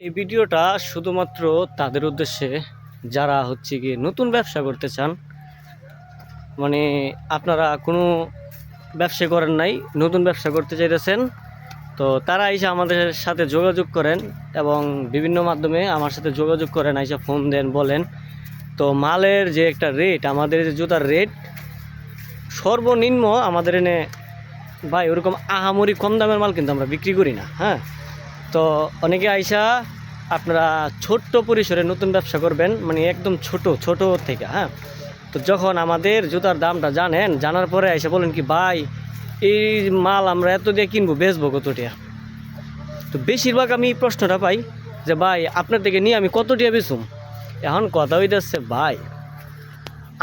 এই ভিডিওটা শুধুমাত্র তাদের উদ্দেশ্যে, যারা হচ্ছে কি নতুন ব্যবসা করতে চান মানে আপনারা কোনো ব্যবসা করেন নাই, নতুন ব্যবসা করতে চাইতেছেন, তো তারা এসে আমাদের সাথে যোগাযোগ করেন এবং বিভিন্ন মাধ্যমে আমার সাথে যোগাযোগ করেন, এসে ফোন দেন, বলেন। তো মালের যে একটা রেট আমাদের যে জুতার রেট সর্বনিম্ন আমাদের এনে, ভাই, ওরকম আহামরি কম দামের মাল কিন্তু আমরা বিক্রি করি না হ্যাঁ? তো অনেকে আইসা আপনারা ছোট্ট পরিসরে নতুন ব্যবসা করবেন মানে একদম ছোট ছোট থেকে হ্যাঁ? তো যখন আমাদের জুতার দামটা জানেন, জানার পরে এসে বলেন কি, ভাই, এই মাল আমরা এত দিয়ে কিনবো, বেচবো কতটিয়া? তো বেশিরভাগ আমি প্রশ্নটা পাই যে, ভাই, আপনার থেকে নিয়ে আমি কত টিয়া বেচুম? এখন কথা হইতেছে, ভাই,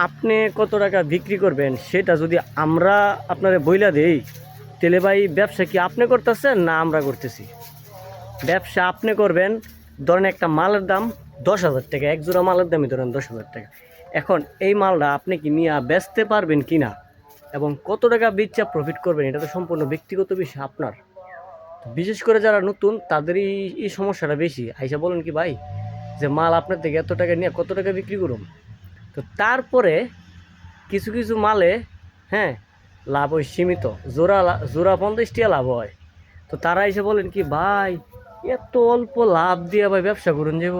আপনি কত টাকা বিক্রি করবেন সেটা যদি আমরা আপনারে বইলা দেই, তাহলে ভাই, ব্যবসা কি আপনি করতেছেন না আমরা করতেছি? ব্যবসা আপনি করবেন, ধরেন একটা মালের দাম দশ হাজার টাকা, এক জোড়া মালের দামই ধরেন দশ হাজার টাকা। এখন এই মালটা আপনি কি নিয়ে বেচতে পারবেন কি না? এবং কত টাকা বেচা প্রফিট করবেন, এটা তো সম্পূর্ণ ব্যক্তিগত বিষয় আপনার। বিশেষ করে যারা নতুন, তাদেরই এই সমস্যাটা বেশি। আইসা বলেন কি ভাই, যে মাল আপনার থেকে এত টাকা নিয়ে কত টাকা বিক্রি করুন তো তারপরে কিছু কিছু মালে হ্যাঁ লাভ হয় সীমিত। জোড়া জোড়া পঞ্চাশ টিয়া লাভ হয়। তো তারা এসে বলেন কি, ভাই এত অল্প লাভ দিয়ে ভাই ব্যবসা করুন যাব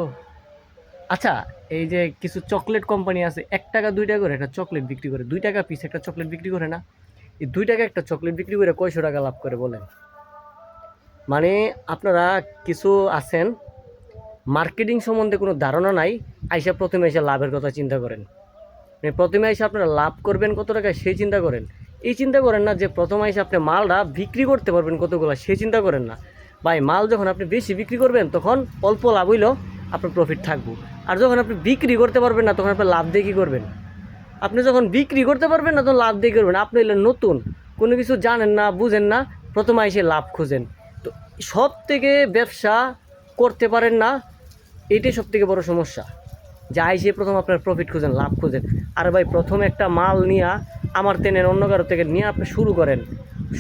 আচ্ছা এই যে কিছু চকলেট কোম্পানি আছে, এক টাকা, দুই টাকা করে একটা চকলেট বিক্রি করে, দুই টাকা পিস একটা চকলেট বিক্রি করে না? এই দুই টাকা একটা চকলেট বিক্রি করে কয়শো টাকা লাভ করে বলেন? মানে আপনারা কিছু আছেন মার্কেটিং সম্বন্ধে কোনো ধারণা নাই, আইসা প্রথমে এসে লাভের কথা চিন্তা করেন। মানে প্রথমে এসে আপনারা লাভ করবেন কত টাকা সেই চিন্তা করেন। এই চিন্তা করেন না যে প্রথমে এসে আপনি মালটা বিক্রি করতে পারবেন কতগুলো সেই চিন্তা করেন না। ভাই, মাল যখন আপনি বেশি বিক্রি করবেন, তখন অল্প লাভ হইলেও আপনার প্রফিট থাকব। আর যখন আপনি বিক্রি করতে পারবেন না, তখন আপনি লাভ দিয়ে কী করবেন? আপনি যখন বিক্রি করতে পারবেন না, তখন লাভ দিয়ে করবেন? আপনি হলেন নতুন, কোনো কিছু জানেন না, বুঝেন না, প্রথমে এসে লাভ খুঁজেন। তো সব থেকে ব্যবসা করতে পারেন না, এটাই সব থেকে বড় সমস্যা। যা আইসে প্রথম আপনার প্রফিট খুঁজেন, লাভ খুঁজেন। আর ভাই, প্রথম একটা মাল নিয়ে, আমার তেনের অন্য কারও থেকে নিয়ে আপনি শুরু করেন।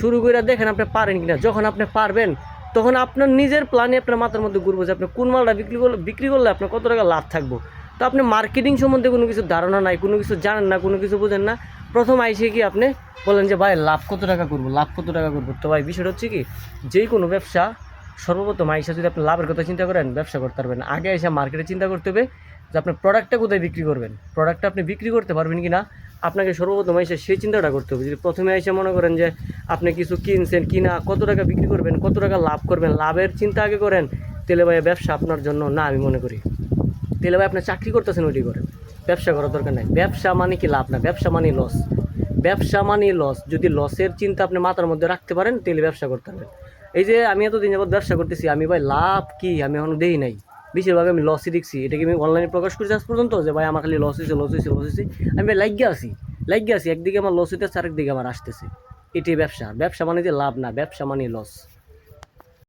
শুরু করে দেখেন আপনি পারেন কিনা। যখন আপনি পারবেন তখন আপনার নিজের প্ল্যানে আপনার মাথার মধ্যে ঘুরবো যে আপনি কোন মালটা বিক্রি করলে বিক্রি করলে আপনার কত টাকা লাভ থাকব। তো আপনি মার্কেটিং সম্বন্ধে কোনো কিছু ধারণা নাই, কোনো কিছু জানেন না, কোনো কিছু বোঝেন না। প্রথম আইসে কি আপনি বলেন যে, ভাই, লাভ কত টাকা করব? লাভ কত টাকা করব? তো ভাই, বিষয়টা হচ্ছে কি, যে কোনো ব্যবসা সর্বপ্রথম আইসা যদি আপনি লাভের কথা চিন্তা করেন, ব্যবসা করতে পারবেন আগে আইসা মার্কেটে চিন্তা করতে হবে যে আপনার প্রোডাক্টটা কোথায় বিক্রি করবেন? প্রোডাক্টটা আপনি বিক্রি করতে পারবেন কি না আপনাকে সর্বপ্রথম এসে সেই চিন্তাটা করতে হবে। যদি প্রথমে এসে মনে করেন যে আপনি কিছু কিনছেন কিনা, কত টাকা বিক্রি করবেন, কত টাকা লাভ করবেন, লাভের চিন্তা আগে করেন তেলে ভাই ব্যবসা আপনার জন্য না, আমি মনে করি। তেলে ভাই আপনার চাকরি করতেছেন ওইটি করেন ব্যবসা করার দরকার নাই। ব্যবসা মানে কি লাভ না? ব্যবসা মানে লস ব্যবসা মানে লস যদি লসের চিন্তা আপনি মাথার মধ্যে রাখতে পারেন, তাহলে ব্যবসা করতে পারবেন। এই যে আমি এতদিন যাবত ব্যবসা করতেছি, আমি ভাই লাভ কি? আমি এখনও দেই নাই। বেশিরভাগ আমি লসই দেখছি। এটা কি আমি অনলাইনে প্রকাশ করছি আজ পর্যন্ত? যে ভাই, আমার খালি লস হয়েছে লস হয়েছে লস হয়েছে আমি ভাই লাইগে আছি। লাইগে আছি, একদিকে আমার লস হইতেছে, আরেকদিকে আমার আসতেছে। এটি ব্যবসা। ব্যবসা মানে যে লাভ না, ব্যবসা মানে লস